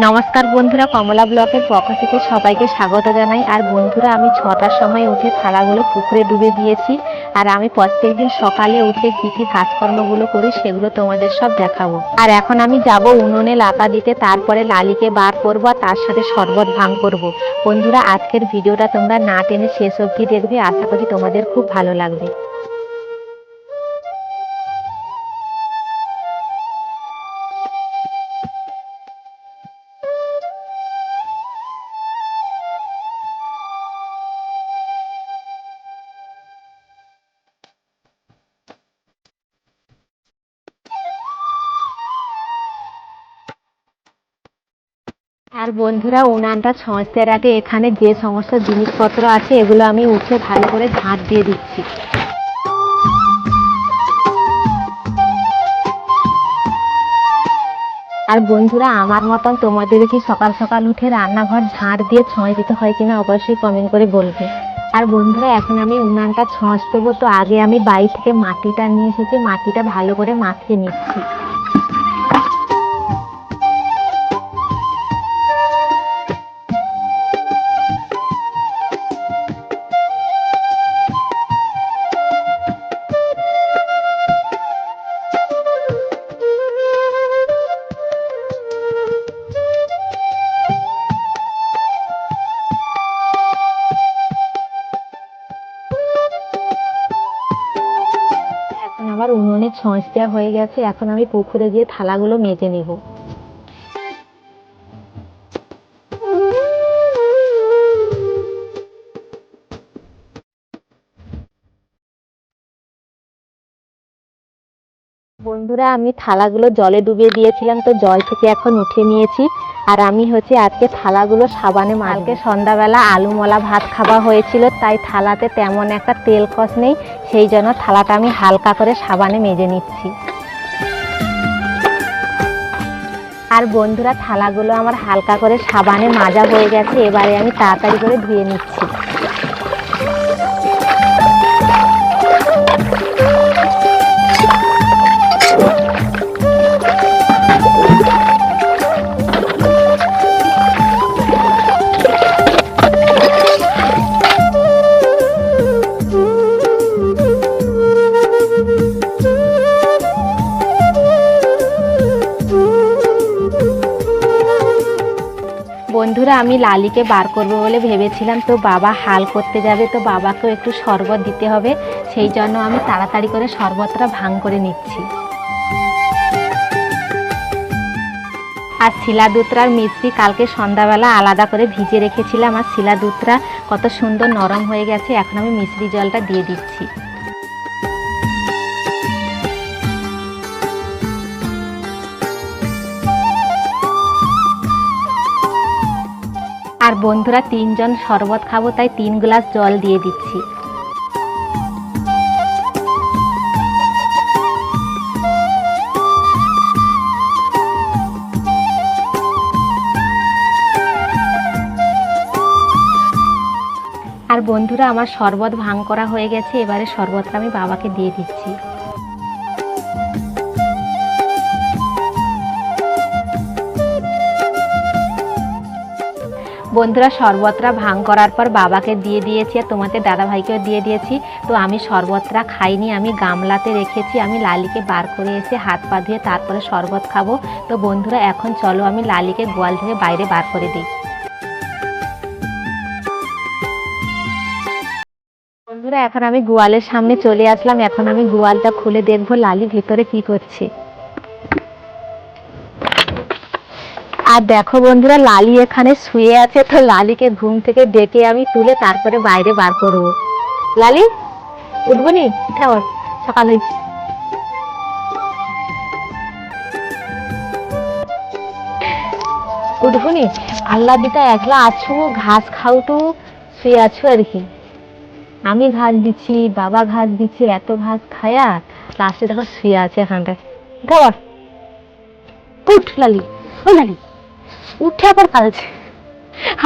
নমস্কার বন্ধুরা, কমলা ব্লকের পক্ষ থেকে সবাইকে স্বাগত জানাই। আর বন্ধুরা, আমি ছটার সময় উঠে থালাগুলো পুকুরে ডুবে দিয়েছি। আর আমি প্রত্যেকদিন সকালে উঠে কি কি কাজকর্মগুলো করি সেগুলো তোমাদের সব দেখাবো। আর এখন আমি যাব উনুনে লাতা দিতে, তারপরে লালিকে বার করব, আর তার সাথে শরবত ভাঙ করব। বন্ধুরা, আজকের ভিডিওটা তোমরা না টেনে শেষ অবধি দেখবে, আশা করি তোমাদের খুব ভালো লাগবে। আর বন্ধুরা, উনানটা ছঁচতে আগে এখানে যে সমস্ত জিনিসপত্র আছে, এগুলো আমি উঠে ভালো করে ঝাঁট দিয়ে দিচ্ছি। আর বন্ধুরা, আমার মতন তোমাদের কি সকাল সকাল উঠে রান্নাঘর ঝাঁট দিয়ে ছঁচ দিতে হয় কিনা অবশ্যই কমেন্ট করে বলবে। আর বন্ধুরা, এখন আমি উনানটা ছঁচ দেবো, তো আগে আমি বাড়ি থেকে মাটিটা নিয়ে এসেছি, মাটিটা ভালো করে মাখিয়ে নিচ্ছি। আমার উনুনের ছঁচ দেওয়া হয়ে গেছে এখন আমি পুকুরে গিয়ে থালাগুলো মেজে নেব। বন্ধুরা, আমি থালাগুলো জলে ডুবিয়ে দিয়েছিলাম তো জল থেকে এখন উঠে নিয়েছি। আর আমি হচ্ছে আজকে থালাগুলো সাবানে মালকে সন্ধ্যাবেলা আলু মলা ভাত খাওয়া হয়েছিল, তাই থালাতে তেমন একটা তেল কষ নেই, সেই জন্য থালাটা আমি হালকা করে সাবানে মেজে নিচ্ছি। আর বন্ধুরা, থালাগুলো আমার হালকা করে সাবানে মাজা হয়ে গেছে, এবারে আমি তাড়াতাড়ি করে ধুয়ে নিচ্ছি। আমি লালিকে বার করব বলে ভেবেছিলাম, তো বাবা হাল করতে যাবে, তো বাবাকেও একটু শরবত দিতে হবে। সেই জন্য আমি তাড়াতাড়ি করে শরবতটা ভাঙ করে নিচ্ছি। আর শিলা দুত্রার মিষ্টি কালকে সন্ধ্যাবেলা আলাদা করে ভিজে রেখেছিলাম, আর শিলা দুত্রা কত সুন্দর নরম হয়ে গেছে, এখন আমি মিশ্রি জলটা দিয়ে দিচ্ছি। আর বন্ধুরা তিনজন শরবত খাব, তাই তিন গ্লাস জল দিয়ে দিচ্ছি। আর বন্ধুরা, আমার শরবত ভাঙ করা হয়ে গেছে, এবারে শরবতটা আমি বাবাকে দিয়ে দিচ্ছি। বন্ধুরা, শরবতটা ভাঙ করার পর বাবাকে দিয়ে দিয়েছি আর তোমাদের দাদাভাইকেও দিয়ে দিয়েছি। তো আমি শরবতটা খাইনি, আমি গামলাতে রেখেছি, আমি লালিকে বার করে এসে হাত পা ধুয়ে তারপরে শরবত খাব। তো বন্ধুরা, এখন চলো আমি লালিকে গোয়াল থেকে বাইরে বার করে দিই। বন্ধুরা, এখন আমি গোয়ালের সামনে চলে আসলাম, এখন আমি গোয়ালটা খুলে দেখব লালি ভেতরে কি করছে। আর দেখো বন্ধুরা, লালি এখানে শুয়ে আছে, তো লালিকে ঘুম থেকে ডেকে আমি তুলে তারপরে বাইরে বার করব। লালি উঠবো নি সকাল উঠবো নি আল্লাহ দিটা একলা আছো, ঘাস খাও তো, শুয়ে আছো আর কি। আমি ঘাস দিচ্ছি, বাবা ঘাস দিচ্ছে, এত ঘাস খায়া লাস্টে দেখো শুয়ে আছে এখানটায়। আবার। উঠ, লালি। ও, লালি। উঠে আবার কালছে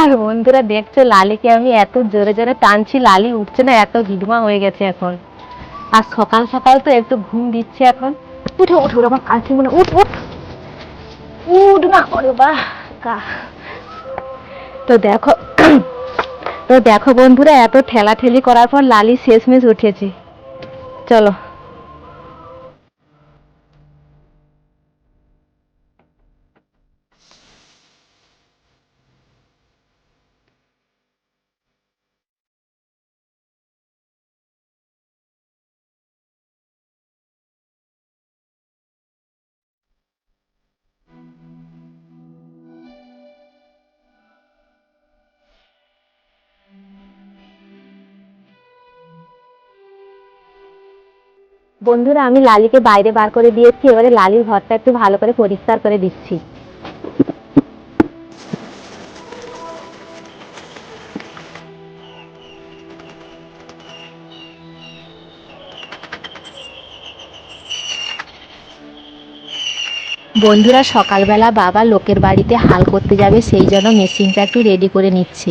আর বন্ধুরা, দেখছ লালিকে আমি এত জোরে জোরে টানছি, লালি উঠছে না, এত হিডমা হয়ে গেছে এখন। আর সকাল সকাল তো একটু ঘুম দিচ্ছে এখন। উঠে, উঠ আমার কালছে মনে উঠ উঠ। উঠ না ওরে বাহ কা। তো দেখো তো দেখো বন্ধুরা, এত ঠেলাঠেলি করার পর লালি শেষমেশ উঠেছে। চলো। বন্ধুরা, আমি লালিকে বাইরে বার করে দিয়েছি, এবারে লালির ঘরটা একটু ভালো করে পরিষ্কার করে দিচ্ছি। বন্ধুরা, সকালবেলা বাবা লোকের বাড়িতে হাল করতে যাবে, সেই জন্য মেশিনটা একটু রেডি করে নিচ্ছে।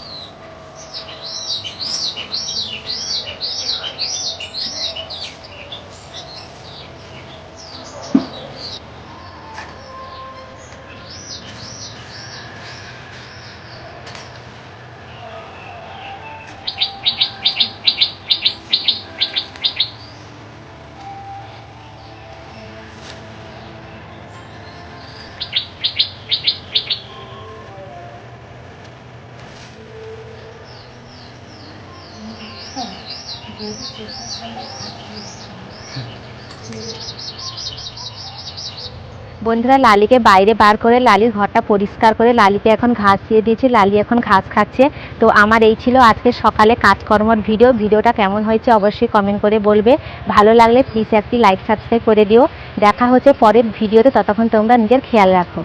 বন্ধুরা, লালিকে বাইরে বার করে, লালির ঘরটা পরিষ্কার করে, লালিকে এখন ঘাস দিয়ে দিয়েছি, লালি এখন ঘাস খাচ্ছে। তো আমার এই ছিল আজকে সকালে কাজকর্মর ভিডিও। ভিডিওটা কেমন হয়েছে অবশ্যই কমেন্ট করে বলবে। ভালো লাগলে প্লিজ একটি লাইক সাবস্ক্রাইব করে দিও। দেখা হচ্ছে পরের ভিডিওতে। ততক্ষণ তোমরা নিজের খেয়াল রাখো।